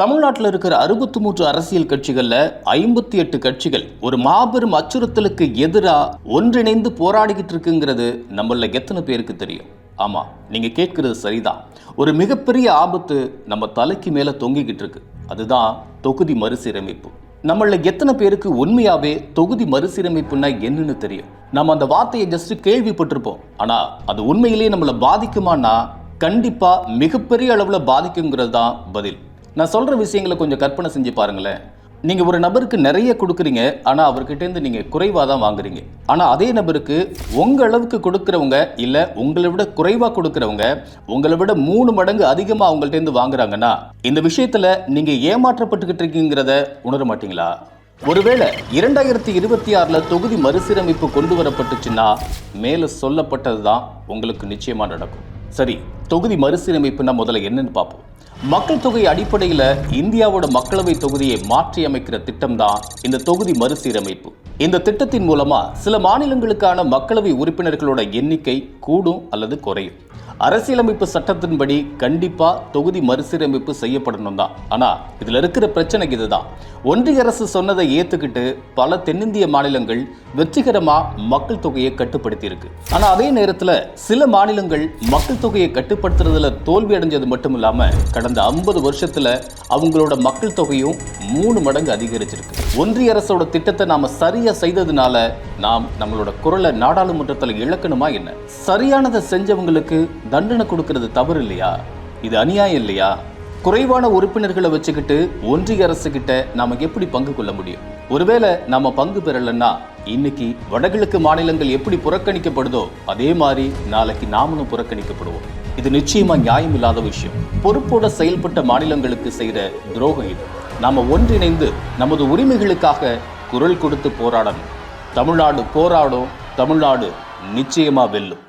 தமிழ்நாட்டில் இருக்கிற அறுபத்தி மூன்று அரசியல் கட்சிகளில் ஐம்பத்தி எட்டு கட்சிகள் ஒரு மாபெரும் அச்சுறுத்தலுக்கு எதிராக ஒன்றிணைந்து போராடிக்கிட்டு இருக்குங்கிறது நம்மள எத்தனை பேருக்கு தெரியும்? ஆமாம் நீங்கள் கேட்குறது சரிதான். ஒரு மிகப்பெரிய ஆபத்து நம்ம தலைக்கு மேலே தொங்கிக்கிட்டு இருக்கு. அதுதான் தொகுதி மறுசீரமைப்பு. நம்மள எத்தனை பேருக்கு உண்மையாவே தொகுதி மறுசீரமைப்புன்னா என்னன்னு தெரியும். நம்ம அந்த வார்த்தையை ஜஸ்ட் கேள்விப்பட்டிருப்போம். ஆனா அது உண்மையிலேயே நம்மளை பாதிக்குமானா கண்டிப்பா மிகப்பெரிய அளவுல பாதிக்குங்கிறது தான் பதில். நான் சொல்கிற விஷயங்களை கொஞ்சம் கற்பனை செஞ்சு பாருங்களேன். நீங்கள் ஒரு நபருக்கு நிறைய கொடுக்குறீங்க ஆனால் அவர்கிட்டேருந்து நீங்கள் குறைவாக தான் வாங்குறீங்க. ஆனால் அதே நபருக்கு உங்கள் அளவுக்கு கொடுக்குறவங்க இல்லை உங்களை விட குறைவாக கொடுக்குறவங்க உங்களை விட மூணு மடங்கு அதிகமாக அவங்கள்ட்டேருந்து வாங்குறாங்கன்னா இந்த விஷயத்தில் நீங்கள் ஏமாற்றப்பட்டுக்கிட்டு இருக்கீங்கிறத உணர மாட்டீங்களா? ஒருவேளை இரண்டாயிரத்தி இருபத்தி ஆறில் தொகுதி மறுசீரமைப்பு கொண்டு வரப்பட்டுச்சுன்னா மேலே சொல்லப்பட்டது தான் உங்களுக்கு நிச்சயமாக நடக்கும். சரி தொகுதி மறுசீரமைப்புனா முதல்ல என்னன்னு பார்ப்போம். மக்கள் தொகை அடிப்படையில் இந்தியாவோட மக்களவை தொகுதியை மாற்றி அமைக்கிற திட்டம் தான் இந்த தொகுதி மறுசீரமைப்பு. இந்த திட்டத்தின் மூலமா சில மாநிலங்களுக்கான மக்களவை உறுப்பினர்களோட எண்ணிக்கை கூடும் அல்லது குறையும். அரசியலமைப்பு சட்டத்தின்படி கண்டிப்பாக தொகுதி மறுசீரமைப்பு செய்யப்படணும் தான் ஆனால் இதில் இருக்கிற பிரச்சனை இதுதான். ஒன்றிய அரசு சொன்னதை ஏற்றுக்கிட்டு பல தென்னிந்திய மாநிலங்கள் வெற்றிகரமாக மக்கள் தொகையை கட்டுப்படுத்தியிருக்கு. ஆனால் அதே நேரத்தில் சில மாநிலங்கள் மக்கள் தொகையை கட்டுப்படுத்துறதுல தோல்வி அடைஞ்சது மட்டும் இல்லாமல் கடந்த ஐம்பது வருஷத்தில் அவங்களோட மக்கள் தொகையும் மூணு மடங்கு அதிகரிச்சிருக்கு. ஒன்றிய அரசோட திட்டத்தை நாம சரியா செய்ததுனால நாம் நம்மளோட குரலை நாடாளுமன்றத்தில் இழக்கணுமா என்ன? சரியானதை செஞ்சவங்களுக்கு தண்டனை கொடுக்கறது தவறு இல்லையா? இது அநியாயம் இல்லையா? குறைவான உறுப்பினர்களை வச்சுக்கிட்டு ஒன்றிய அரசு கிட்ட நாம எப்படி பங்கு கொள்ள முடியும்? ஒருவேளை நாம பங்கு பெறலைன்னா இன்னைக்கு வடகிழக்கு மாநிலங்கள் எப்படி புறக்கணிக்கப்படுதோ அதே மாதிரி நாளைக்கு நாமளும் புறக்கணிக்கப்படுவோம். இது நிச்சயமா நியாயம் இல்லாத விஷயம். பொறுப்போட செயல்பட்ட மாநிலங்களுக்கு செய்யற துரோகம் இது. நாம் ஒன்றிணைந்து நமது உரிமைகளுக்காக குரல் கொடுத்து போராடணும். தமிழ்நாடு போராடும் தமிழ்நாடு நிச்சயமாக வெல்லும்.